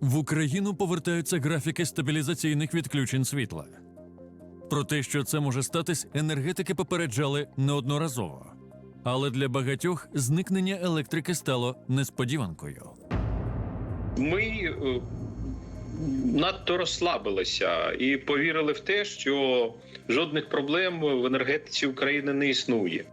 В Україну повертаються графіки стабілізаційних відключень світла. Про те, що це може статись, енергетики попереджали неодноразово. Але для багатьох зникнення електрики стало несподіванкою. Ми е, надто розслабилися і повірили в те, що жодних проблем в енергетиці України не існує.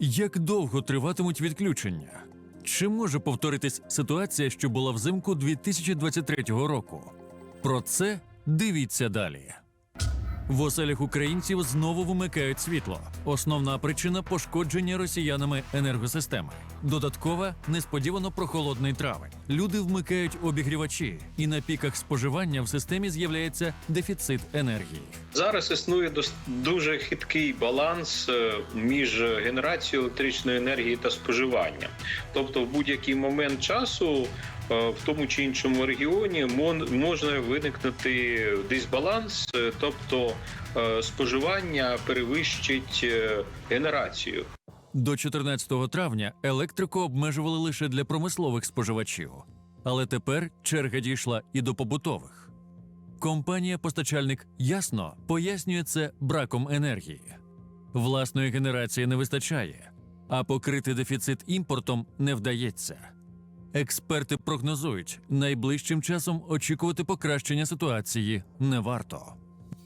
Як довго триватимуть відключення? Чи може повторитись ситуація, що була взимку 2023 року? Про це дивіться далі. В оселях українців знову вимикають світло. Основна причина пошкодження росіянами енергосистеми. Додаткова несподівано прохолодний травень. Люди вмикають обігрівачі, і на піках споживання в системі з'являється дефіцит енергії. Зараз існує дуже хиткий баланс е, між генерацією електричної енергії та споживанням. Тобто, в будь-який момент часу в тому чи іншому регіоні може виникнути дисбаланс, е, тобто е, споживання перевищить е, генерацію. До 14 травня електрику обмежували лише для промислових споживачів, але тепер черга дійшла і до побутових. Компанія-постачальник ясно пояснює це браком енергії. Власної генерації не вистачає, а покрити дефіцит імпортом не вдається. Експерти прогнозують, найближчим часом очікувати покращення ситуації не варто.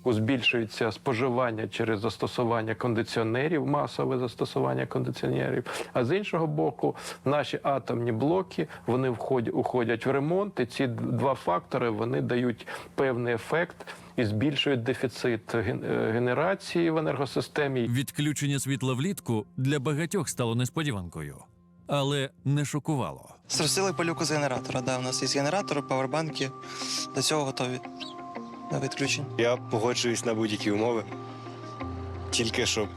збільшується споживання через застосування кондиціонерів, масове застосування кондиціонерів. А з іншого боку, наші атомні блоки вони входять, уходять в ремонт, і ці два фактори вони дають певний ефект і збільшують дефіцит е, генерації в енергосистемі. Відключення світла влітку для багатьох стало несподіванкою, але не шокувало. Струсили пилюку з генератора. Да, у нас є генератор, павербанки. До цього готові. До відключень. Я погоджуюсь на будь-які умови, тільки щоб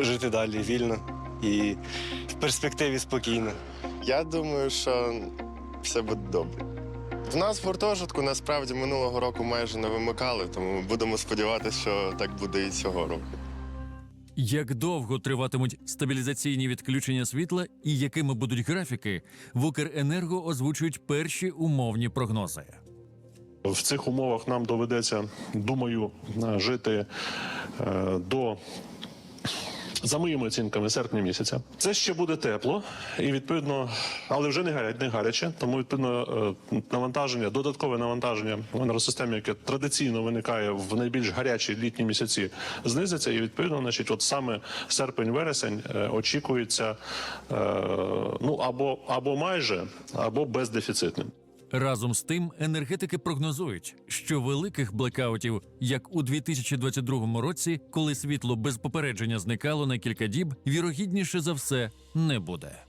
жити далі вільно і в перспективі спокійно. Я думаю, що все буде добре. В нас в гуртожитку насправді минулого року майже не вимикали, тому будемо сподіватися, що так буде і цього року. Як довго триватимуть стабілізаційні відключення світла і якими будуть графіки, в Укренерго озвучують перші умовні прогнози. В цих умовах нам доведеться, думаю, е, жити е, до. За моїми оцінками, серпня місяця. Це ще буде тепло, і відповідно, але вже не гарять, не гаряче. Тому відповідно е, навантаження, додаткове навантаження в енергосистемі, яке традиційно виникає в найбільш гарячі літні місяці, знизиться. І відповідно, значить, от саме серпень-вересень е, очікується е, ну або або майже, або бездефіцитним. Разом з тим, енергетики прогнозують, що великих блекаутів, як у 2022 році, коли світло без попередження зникало на кілька діб, вірогідніше за все не буде.